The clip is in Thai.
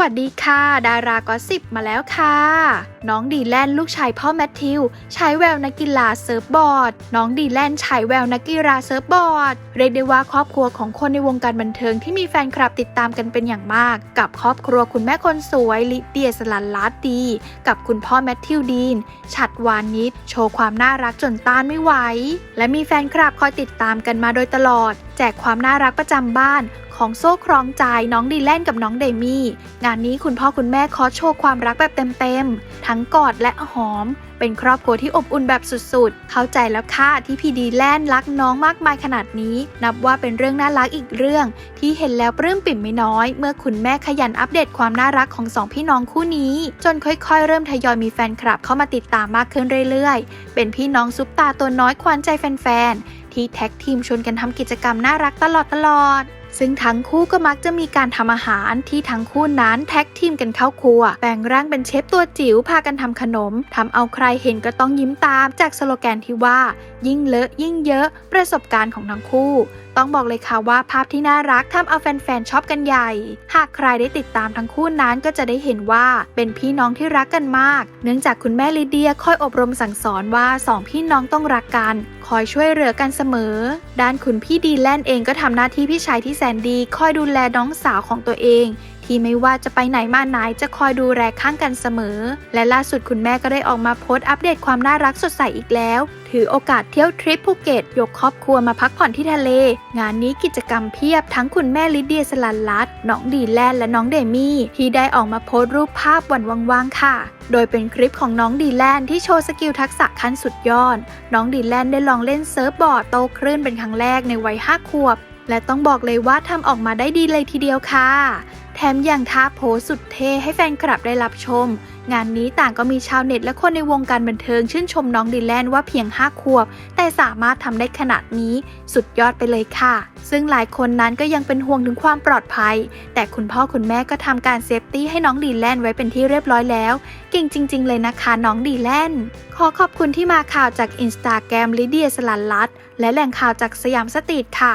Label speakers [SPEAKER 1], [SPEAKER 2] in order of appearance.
[SPEAKER 1] วัสดีค่ะ ดารากอสสิบมาแล้วค่ะ น้องดีแลนลูกชายพ่อแมทธิวใช้แววนักกีฬาเซิร์ฟบอร์ด น้องดีแลนใช้แววนักกีฬาเซิร์ฟบอร์ด เรียกได้ว่าครอบครัวของคนในวงการบันเทิงที่มีแฟนคลับติดตามกันเป็นอย่างมาก กับครอบครัวคุณแม่คนสวยลิเดียสลันลัดดี กับคุณพ่อแมทธิวดีน ฉัดวานิชโชว์ความน่ารักจนต้านไม่ไหว และมีแฟนคลับคอยติดตามกันมาโดยตลอด แจกความน่ารักประจำบ้าน ของโซ่ครองใจน้องดีแลนกับน้องเดมี่ งานนี้คุณพ่อคุณแม่ขอโชว์ความรักแบบเต็มๆ ทั้งกอดและหอม เป็นครอบครัวที่อบอุ่นแบบสุดๆ เข้าใจแล้วค่ะที่พี่ดีแลนรักน้องมากมายขนาดนี้ นับว่าเป็นเรื่องน่ารักอีกเรื่อง ที่เห็นแล้วปลื้มปิ่มไม่น้อย เมื่อคุณแม่ขยันอัปเดตความน่ารักของสองพี่น้องคู่นี้ จนค่อยๆ เริ่มทยอยมีแฟนคลับเข้ามาติดตามมากขึ้นเรื่อยๆ เป็นพี่น้องซุปตาตัวน้อยควานใจแฟนๆที่แท็กทีมชวนกันทำกิจกรรมน่ารักตลอดตลอด ซึ่งทั้งคู่ก็มักจะมีการทำอาหารที่ทั้งคู่นั้นแท็กทีมกันเข้าครัว แบ่งร่างเป็นเชฟตัวจิ๋วพากันทำขนมทำเอาใครเห็นก็ต้องยิ้มตามจากสโลแกนที่ว่า ยิ่งเลอะยิ่งเยอะประสบการณ์ของทั้งคู่ต้องบอกเลยค่ะว่าภาพที่น่ารักทำเอาแฟนๆชอบกันใหญ่ หากใครได้ติดตามทั้งคู่นั้นก็จะได้เห็นว่าเป็นพี่น้องที่รักกันมาก เนื่องจากคุณแม่ลิเดียคอยอบรมสั่งสอนว่าสองพี่น้องต้องรักกัน คอยช่วยเหลือกันเสมอ ด้านคุณพี่ดีแลนเองก็ทำหน้าที่พี่ชายที่แสนดี คอยดูแลน้องสาวของตัวเอง ที่ไม่ว่าจะไปไหนมาไหนจะคอยดูแลข้างกันเสมอ และล่าสุดคุณแม่ก็ได้ออกมาโพสต์อัปเดตความน่ารักสดใสอีกแล้ว ถือโอกาสเที่ยวทริปภูเก็ตยกครอบครัวมาพักผ่อนที่ทะเล งานนี้กิจกรรมเพียบทั้งคุณแม่ลิเดียสลันลัดน้องดีแลนและน้องเดมี่ที่ได้ออกมาโพสต์รูปภาพวันว่างๆค่ะโดยเป็นคลิปของน้องดีแลนที่โชว์สกิลทักษะขั้นสุดยอด น้องดีแลนได้ลองเล่นเซิร์ฟบอร์ดโตคลื่นเป็นครั้งแรกในวัย 5 ขวบ และต้องบอกเลยว่าทำออกมาได้ดีเลยทีเดียวค่ะ แถมยังท้าโพสสุดเท่ให้แฟนคลับได้รับชม งานนี้ต่างก็มีชาวเน็ตและคนในวงการบันเทิงชื่นชมน้องดีแลนว่าเพียง 5 ขวบ แต่สามารถทำได้ขนาดนี้สุดยอดไปเลยค่ะ ซึ่งหลายคนนั้นก็ยังเป็นห่วงถึงความปลอดภัย แต่คุณพ่อคุณแม่ก็ทำการเซฟตี้ให้น้องดีแลนไว้เป็นที่เรียบร้อยแล้ว เก่งจริง ๆ เลยนะคะน้องดีแลนขอขอบคุณที่มาข่าวจากอินสตาแกรมลิเดียสลันลัดและแหล่งข่าวจากสยามสตรีทค่ะ